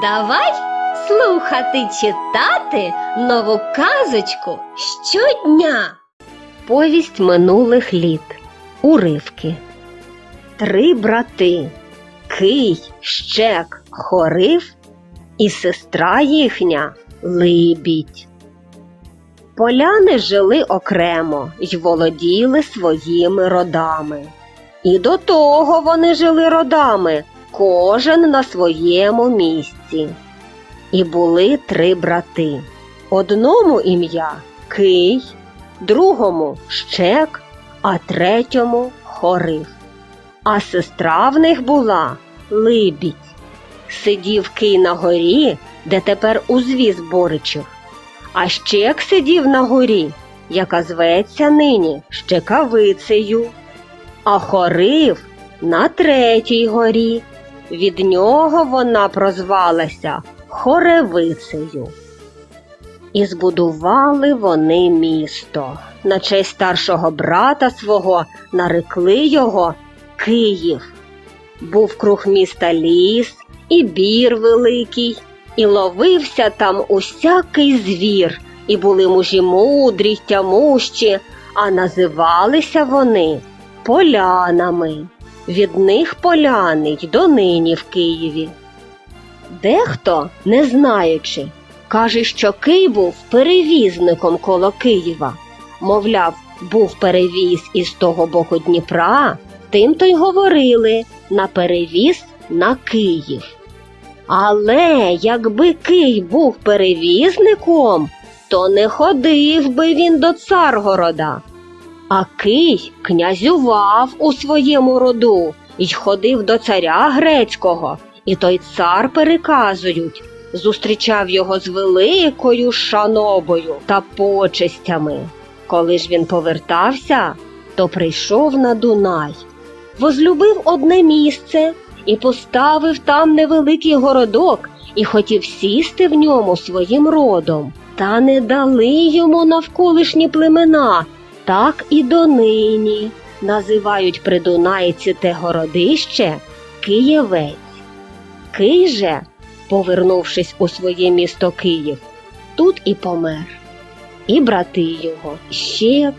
Давай слухати читати нову казочку щодня. Повість минулих літ. Уривки. Три брати Кий, Щек, Хорив і сестра їхня Либідь. Поляни жили окремо й володіли своїми родами. І до того вони жили родами, кожен на своєму місці. І були три брати. Одному ім'я Кий, другому Щек, а третьому Хорив. А сестра в них була Либідь. Сидів Кий на горі, де тепер узвіз Боричів. А Щек сидів на горі, яка зветься нині Щекавицею. А Хорив на третій горі. Від нього вона прозвалася Хоревицею. І збудували вони місто. На честь старшого брата свого нарекли його Київ. Був круг міста ліс, і бір великий, і ловився там усякий звір, і були мужі мудрі тямущі, а називалися вони полянами. Від них поляни й донині в Києві. Дехто, не знаючи, каже, що Кий був перевізником коло Києва. Мовляв, був перевіз із того боку Дніпра, тим то й говорили на перевіз на Київ. Але якби Кий був перевізником, то не ходив би він до Царгорода. А Кий князював у своєму роду й ходив до царя грецького, і той цар переказують, зустрічав його з великою шанобою та почестями. Коли ж він повертався, то прийшов на Дунай, возлюбив одне місце і поставив там невеликий городок і хотів сісти в ньому своїм родом. Та не дали йому навколишні племена, так і донині називають придунайці те городище Києвець. Кий же, повернувшись у своє місто Київ, тут і помер. І брати його Щек,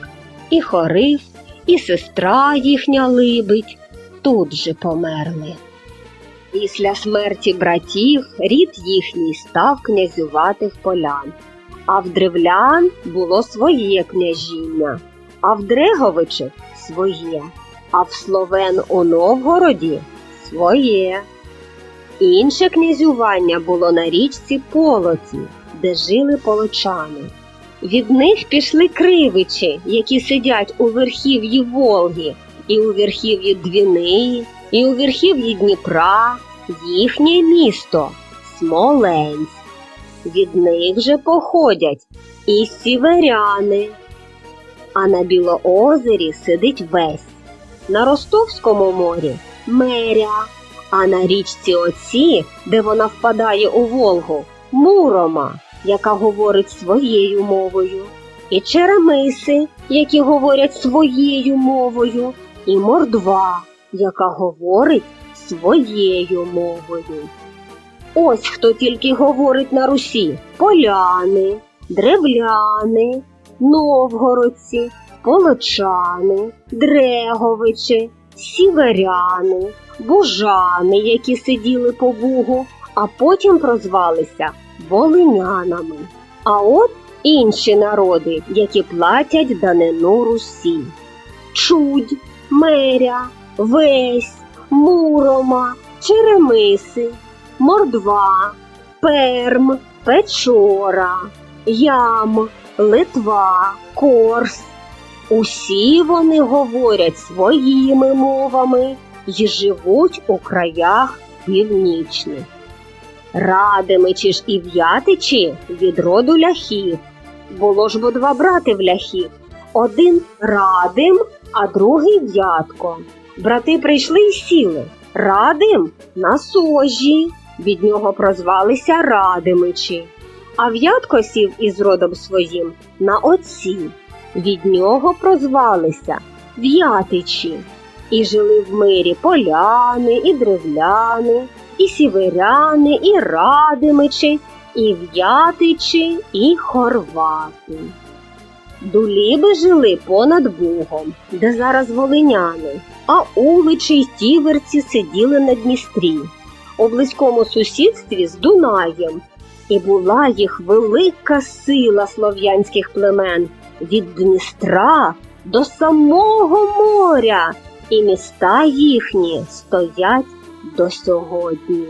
і Хорив, і сестра їхня Либідь тут же померли. Після смерті братів рід їхній став князювати в полян, а в древлян було своє княжіння, а в Дреговичів своє, а в Словен у Новгороді своє. Інше князювання було на річці Полоці, де жили полочани. Від них пішли кривичі, які сидять у верхів'ї Волги, і у верхів'ї Двіни, і у верхів'ї Дніпра, їхнє місто Смоленськ. Від них же походять і сіверяни. А на Білоозері сидить весь, на Ростовському морі меря, а на річці Оці, де вона впадає у Волгу, Мурома, яка говорить своєю мовою, і черемиси, які говорять своєю мовою, і мордва, яка говорить своєю мовою. Ось хто тільки говорить на Русі поляни, древляни, новгородці, полочани, дреговичі, сіверяни, бужани, які сиділи по Бугу, а потім прозвалися волинянами. А от інші народи, які платять данину Русі. Чудь, меря, весь, мурома, черемиси, мордва, перм, печора, ям, литва, корс. Усі вони говорять своїми мовами й живуть у краях північних. Радимичі ж і в'ятичі від роду ляхів. Було ж бо два брати в ляхів. Один радим, а другий в'ятко. Брати прийшли і сіли. Радим на сожі. Від нього прозвалися Радимичі. А в'ятко сів із родом своїм на отці. Від нього прозвалися В'ятичі. І жили в мирі поляни і древляни, і сіверяни, і радимичі, і в'ятичі, і хорвати. Дуліби жили понад Бугом, де зараз волиняни, а уличі й тіверці сиділи на Дністрі, у близькому сусідстві з Дунаєм, і була їх велика сила слов'янських племен від Дністра до самого моря, і міста їхні стоять до сьогодні.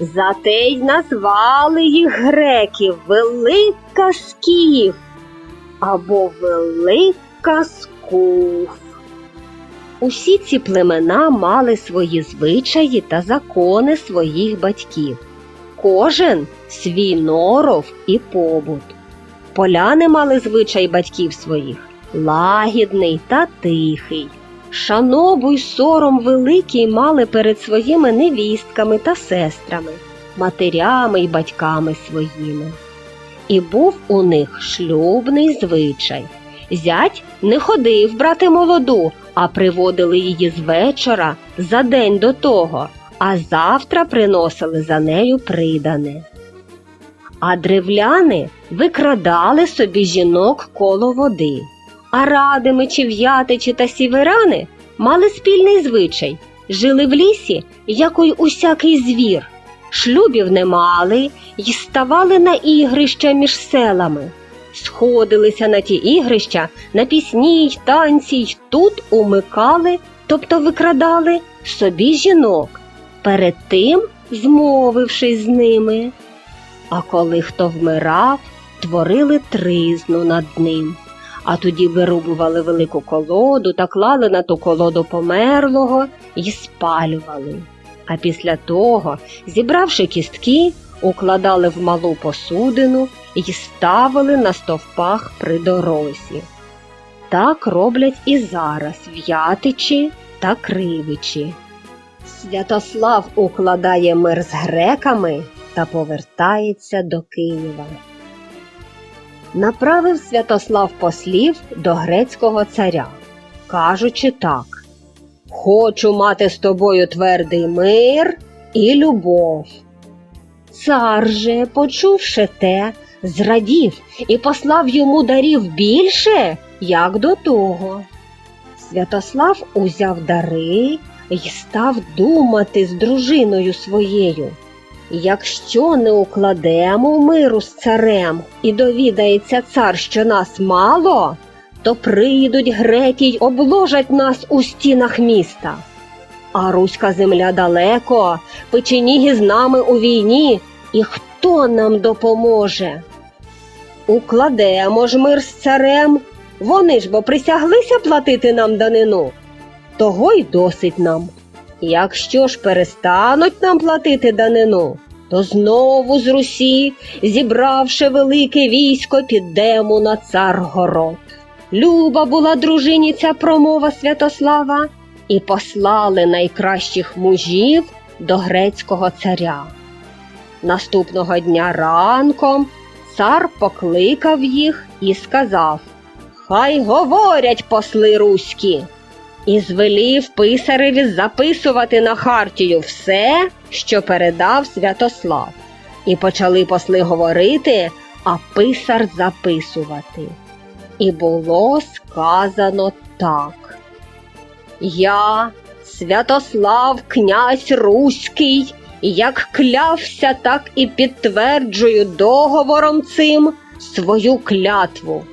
Зате й назвали їх греків Велика Скіф або Велика Скуф. Усі ці племена мали свої звичаї та закони своїх батьків. Кожен свій норов і побут. Поляни мали звичай батьків своїх лагідний та тихий. Шанобу й сором великий мали перед своїми невістками та сестрами, матерями й батьками своїми. І був у них шлюбний звичай. Зять не ходив брати молоду, а приводили її з вечора за день до того, а завтра приносили за нею придане. А древляни викрадали собі жінок коло води, а радимичі, в'ятичі та сіверяни мали спільний звичай, жили в лісі, як й усякий звір, шлюбів не мали й ставали на ігрища між селами. Сходилися на ті ігрища, на пісні й танці й тут умикали, тобто викрадали собі жінок, перед тим змовившись з ними. А коли хто вмирав, творили тризну над ним, а тоді вирубували велику колоду та клали на ту колоду померлого і спалювали. А після того, зібравши кістки, укладали в малу посудину і ставили на стовпах при дорозі. Так роблять і зараз в'ятичі та кривичі. Святослав укладає мир з греками та повертається до Києва. Направив Святослав послів до грецького царя, кажучи так: Хочу мати з тобою твердий мир і любов. Цар же, почувши те, зрадів і послав йому дарів більше, як до того. Святослав узяв дари і став думати з дружиною своєю. Якщо не укладемо миру з царем і довідається цар, що нас мало, то прийдуть греки й обложать нас у стінах міста. А руська земля далеко, печеніги з нами у війні, і хто нам допоможе? Укладемо ж мир з царем, вони ж бо присяглися платити нам данину. Того й досить нам. Якщо ж перестануть нам платити данину, то знову з Русі, зібравши велике військо, підемо на Царгород. Люба була дружині ця промова Святослава, і послали найкращих мужів до грецького царя. Наступного дня ранком цар покликав їх і сказав Хай говорять посли руські і звелів писареві записувати на хартію все, що передав Святослав. І почали посли говорити, а писар записувати. І було сказано так. Я, Святослав, князь Руський, як клявся, так і підтверджую договором цим свою клятву.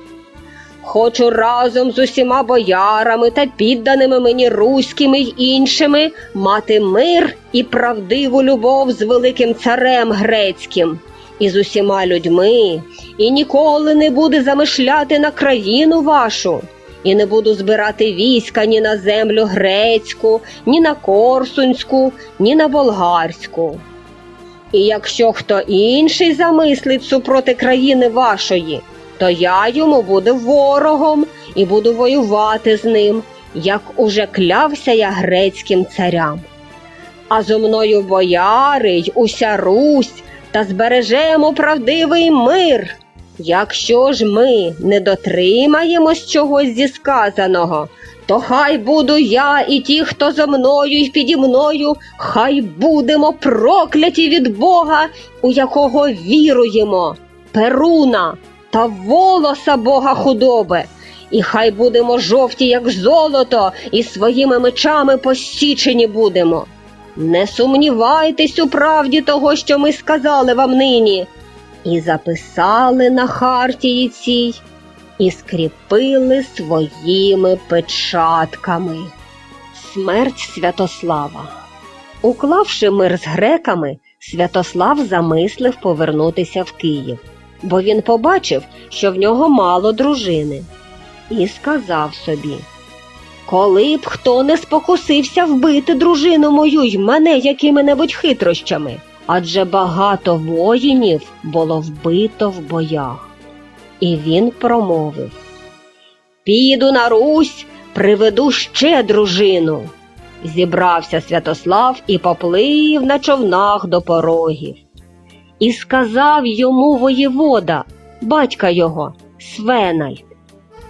Хочу разом з усіма боярами та підданими мені руськими й іншими мати мир і правдиву любов з великим царем грецьким. І з усіма людьми, і ніколи не буду замишляти на країну вашу, і не буду збирати війська ні на землю грецьку, ні на корсунську, ні на болгарську. І якщо хто інший замислить супроти країни вашої, то я йому буду ворогом і буду воювати з ним, як уже клявся я грецьким царям. А зо мною бояри й уся Русь та збережемо правдивий мир. Якщо ж ми не дотримаємось чогось зі сказаного, то хай буду я і ті, хто за мною і піді мною, хай будемо прокляті від Бога, у якого віруємо, Перуна та волоса Бога худоби. І хай будемо жовті, як золото, і своїми мечами посічені будемо. Не сумнівайтесь у правді того, що ми сказали вам нині, і записали на хартії цій, і скріпили своїми печатками. Смерть Святослава. Уклавши мир з греками, Святослав замислив повернутися в Київ, бо він побачив, що в нього мало дружини, і сказав собі. Коли б хто не спокусився вбити дружину мою й мене якими-небудь хитрощами, адже багато воїнів було вбито в боях. І він промовив Піду на Русь, приведу ще дружину. Зібрався Святослав і поплив на човнах до порогів. І сказав йому воєвода, батька його, Свенальд,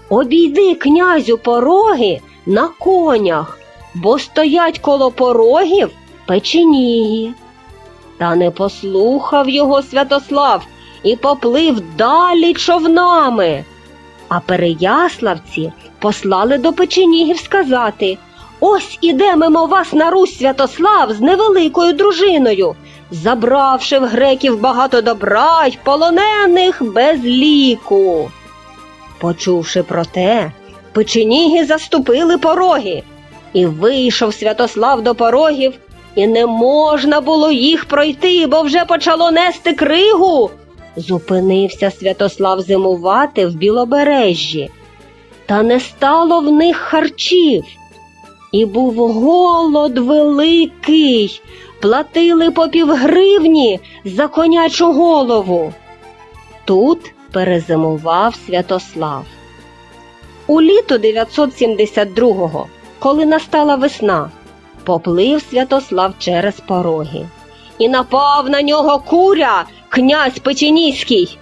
обійди князю пороги на конях, бо стоять коло порогів печеніги. Та не послухав його Святослав і поплив далі човнами. А переяславці послали до печенігів сказати Ось іде мимо вас на Русь Святослав з невеликою дружиною, забравши в греків багато добра й полонених без ліку. Почувши про те, печеніги заступили пороги, і вийшов Святослав до порогів, і не можна було їх пройти, бо вже почало нести кригу. Зупинився Святослав зимувати в білобережжі, та не стало в них харчів. І був голод великий, платили по півгривні за конячу голову. Тут перезимував Святослав. У літо 972-го, коли настала весна, поплив Святослав через пороги. І напав на нього куря, князь Печеніський.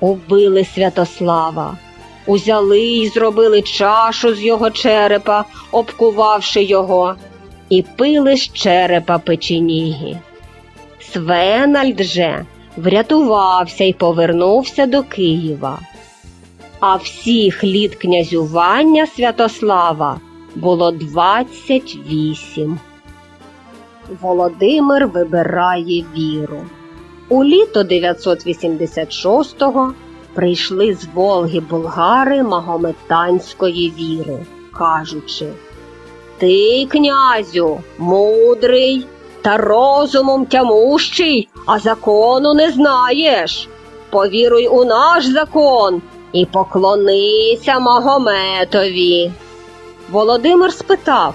Убили Святослава, узяли й зробили чашу з його черепа, обкувавши його, і пили з черепа печеніги. Свенальд же врятувався й повернувся до Києва. А всіх літ князювання Святослава було 28. Володимир вибирає віру. У літо 986-го прийшли з Волги булгари магометанської віри, кажучи Ти, князю, мудрий та розумом тямущий, а закону не знаєш. Повіруй у наш закон і поклонися Магометові. Володимир спитав,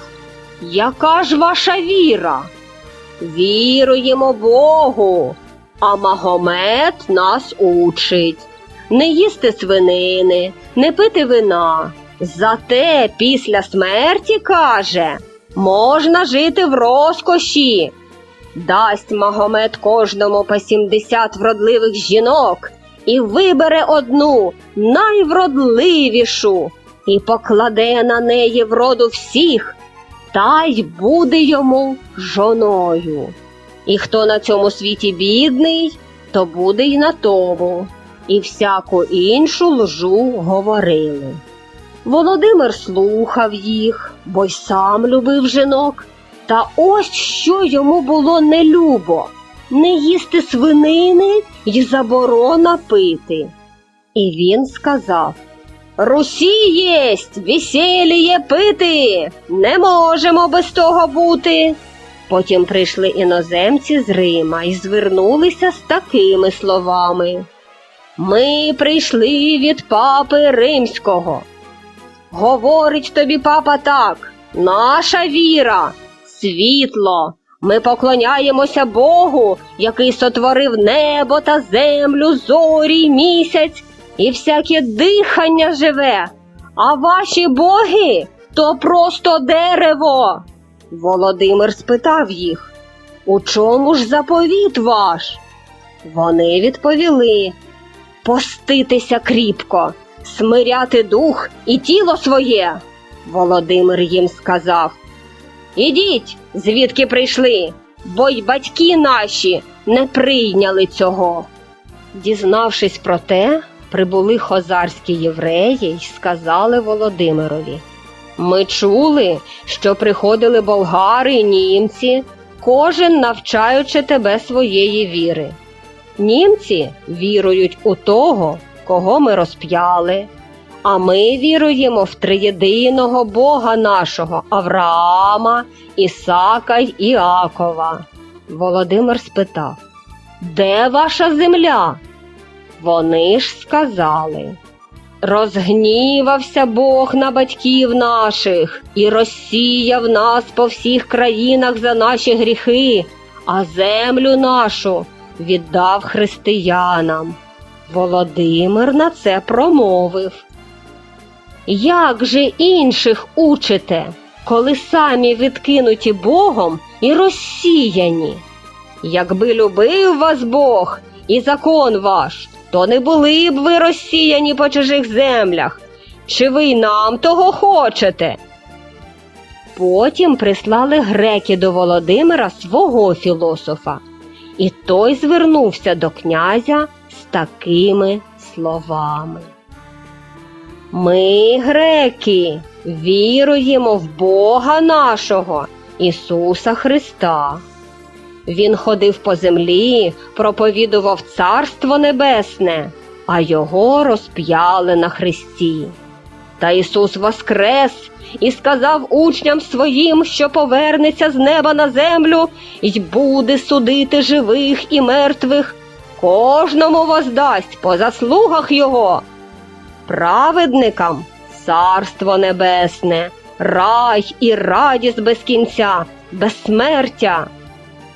яка ж ваша віра? Віруємо Богу, а Магомет нас учить не їсти свинини, не пити вина. Зате після смерті, каже, можна жити в розкоші. Дасть Магомет кожному по 70 вродливих жінок і вибере одну найвродливішу і покладе на неї вроду всіх, та й буде йому жоною. І хто на цьому світі бідний, то буде й на тому, і всяку іншу лжу говорили. Володимир слухав їх, бо й сам любив жінок. Та ось що йому було нелюбо не їсти свинини й заборона пити. І він сказав Русі єсть, весіліє пити, не можемо без того бути. Потім прийшли іноземці з Рима і звернулися з такими словами. Ми прийшли від папи римського. Говорить тобі папа так, наша віра, світло. Ми поклоняємося Богу, який сотворив небо та землю, зорі місяць, і всяке дихання живе. А ваші боги то просто дерево. Володимир спитав їх, у чому ж заповіт ваш? Вони відповіли поститися кріпко, смиряти дух і тіло своє. Володимир їм сказав Ідіть, звідки прийшли, бо й батьки наші не прийняли цього. Дізнавшись про те, прибули хозарські євреї й сказали Володимирові Ми чули, що приходили болгари й німці, кожен навчаючи тебе своєї віри. Німці вірують у того, кого ми розп'яли, а ми віруємо в триєдиного Бога нашого Авраама, Ісака й Іакова. Володимир спитав Де ваша земля? Вони ж сказали Розгнівався Бог на батьків наших і розсіяв нас по всіх країнах за наші гріхи, а землю нашу віддав християнам. Володимир на це промовив. Як же інших учите, коли самі відкинуті Богом і розсіяні? Якби любив вас Бог і закон ваш, то не були б ви розсіяні по чужих землях. Чи ви й нам того хочете? Потім прислали греки до Володимира свого філософа, і той звернувся до князя з такими словами. Ми, греки, віруємо в Бога нашого, Ісуса Христа. Він ходив по землі, проповідував Царство Небесне, а його розп'яли на хресті. Та Ісус воскрес і сказав учням своїм, що повернеться з неба на землю і буде судити живих і мертвих, кожному воздасть по заслугах Його. Праведникам царство небесне, рай і радість без кінця, безсмертя,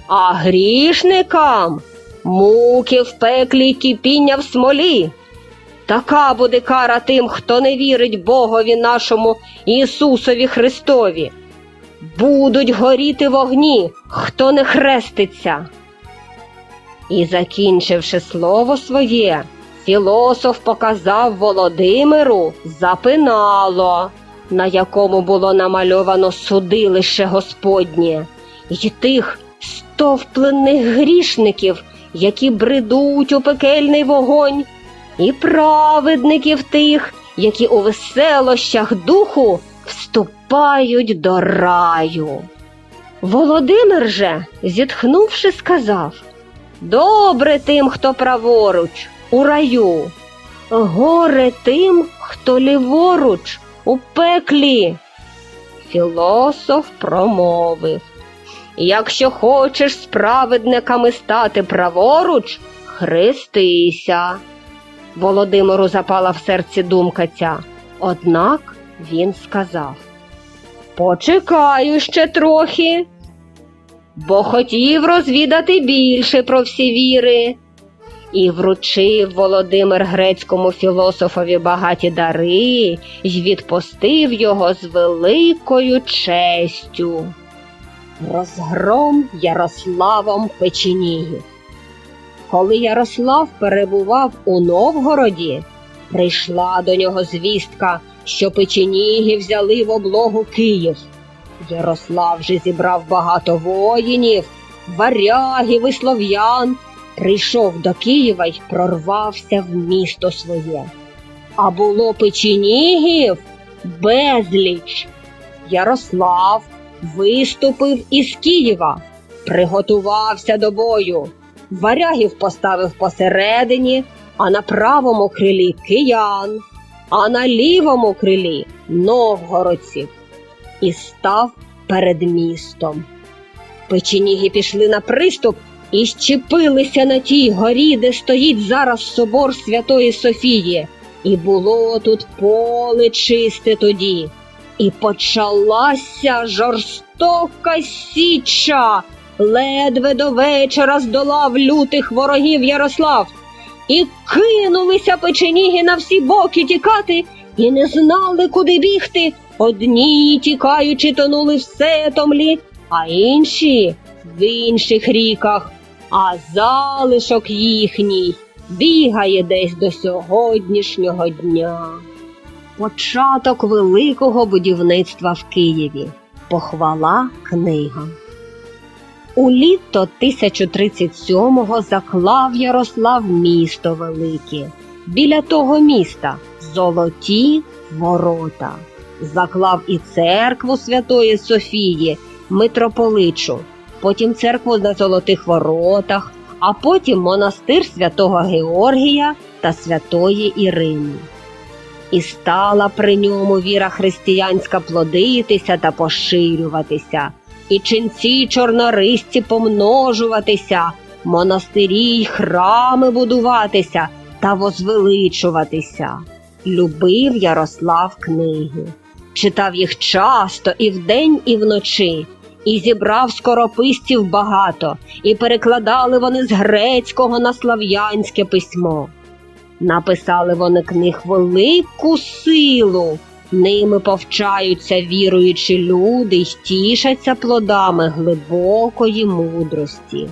а грішникам муки в пеклі кипіння в смолі. Така буде кара тим, хто не вірить Богові нашому Ісусові Христові. Будуть горіти вогні, хто не хреститься. І, закінчивши слово своє, філософ показав Володимиру запинало, на якому було намальовано судилище Господнє, й тих стовплених грішників, які бредуть у пекельний вогонь, і праведників тих, які у веселощах духу вступають до раю. Володимир же, зітхнувши, сказав Добре тим, хто праворуч, у раю, горе тим, хто ліворуч, у пеклі. Філософ промовив Якщо хочеш з праведниками стати праворуч, хрестися. Володимиру запала в серці думка ця. Однак він сказав Почекаю ще трохи, бо хотів розвідати більше про всі віри. І вручив Володимир грецькому філософові багаті дари й відпустив його з великою честю. Розгром Ярославом Печенігів. Коли Ярослав перебував у Новгороді, прийшла до нього звістка, що печеніги взяли в облогу Київ. Ярослав же зібрав багато воїнів, варягів і слов'ян, прийшов до Києва й прорвався в місто своє. А було печенігів безліч. Ярослав виступив із Києва, приготувався до бою. Варягів поставив посередині, а на правому крилі киян, а на лівому крилі новгородців, і став перед містом. Печеніги пішли на приступ і щепилися на тій горі, де стоїть зараз собор Святої Софії, і було тут поле чисте тоді. І почалася жорстока січа. Ледве до вечора здолав лютих ворогів Ярослав. І кинулися печеніги на всі боки тікати, і не знали, куди бігти. Одні, тікаючи, тонули в сетомлі, а інші в інших ріках, а залишок їхній бігає десь до сьогоднішнього дня. Початок великого будівництва в Києві. Похвала книга. У літо 1037-го заклав Ярослав місто велике. Біля того міста золоті ворота. Заклав і церкву Святої Софії, митрополичу, потім церкву на золотих воротах, а потім монастир святого Георгія та святої Ірини. І стала при ньому віра християнська плодитися та поширюватися, і ченці чорнорисці помножуватися, монастирі й храми будуватися та возвеличуватися. Любив Ярослав книги, читав їх часто і вдень, і вночі, і зібрав скорописців багато, і перекладали вони з грецького на слав'янське письмо. Написали вони книг велику силу, ними повчаються віруючі люди й тішаться плодами глибокої мудрості.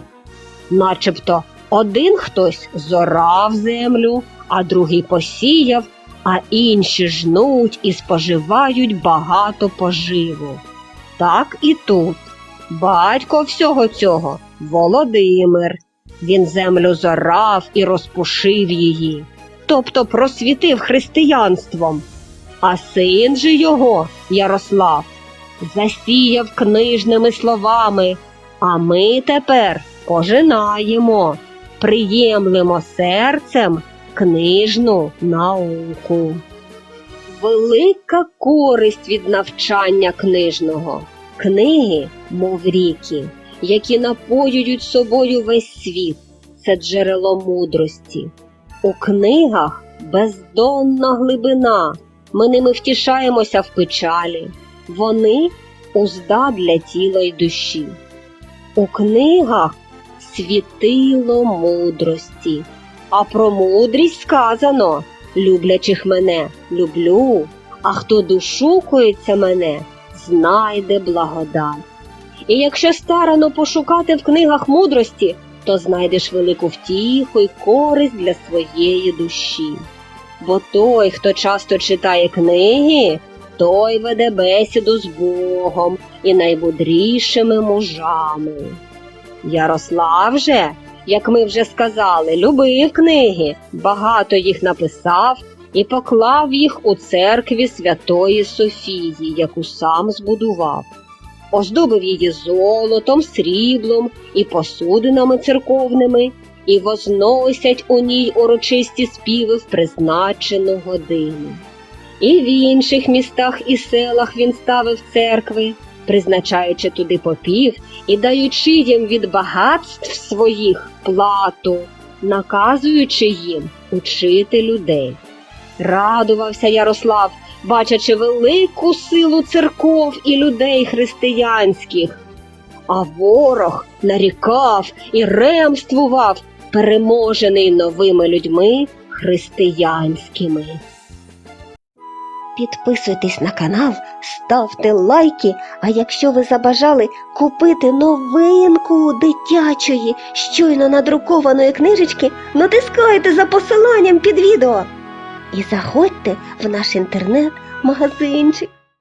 Начебто один хтось зорав землю, а другий посіяв, а інші жнуть і споживають багато поживу. Так і тут. Батько всього цього Володимир. Він землю зорав і розпушив її, тобто просвітив християнством. А син же його, Ярослав, засіяв книжними словами, а ми тепер пожинаємо, приємлемо серцем книжну науку. Велика користь від навчання книжного. Книги, мов ріки, які напоюють собою весь світ. Це джерело мудрості. У книгах бездонна глибина. Ми ними втішаємося в печалі. Вони узда для тіла й душі. У книгах світило мудрості. А про мудрість сказано люблячих мене люблю, а хто дошукується мене, знайде благодать. І якщо старано пошукати в книгах мудрості, то знайдеш велику втіху й користь для своєї душі. Бо той, хто часто читає книги, той веде бесіду з Богом і наймудрішими мужами. Ярослав же, як ми вже сказали, любив книги, багато їх написав і поклав їх у церкві Святої Софії, яку сам збудував. Оздобив її золотом, сріблом і посудинами церковними, і возносять у ній урочисті співи в призначену годину. І в інших містах і селах він ставив церкви, призначаючи туди попів і даючи їм від багатств своїх плату, наказуючи їм учити людей. Радувався Ярослав, бачачи велику силу церков і людей християнських. А ворог нарікав і ремствував, переможений новими людьми християнськими. Підписуйтесь на канал, ставте лайки, а якщо ви забажали купити новинку дитячої, щойно надрукованої книжечки, натискайте за посиланням під відео і заходьте в наш інтернет-магазинчик.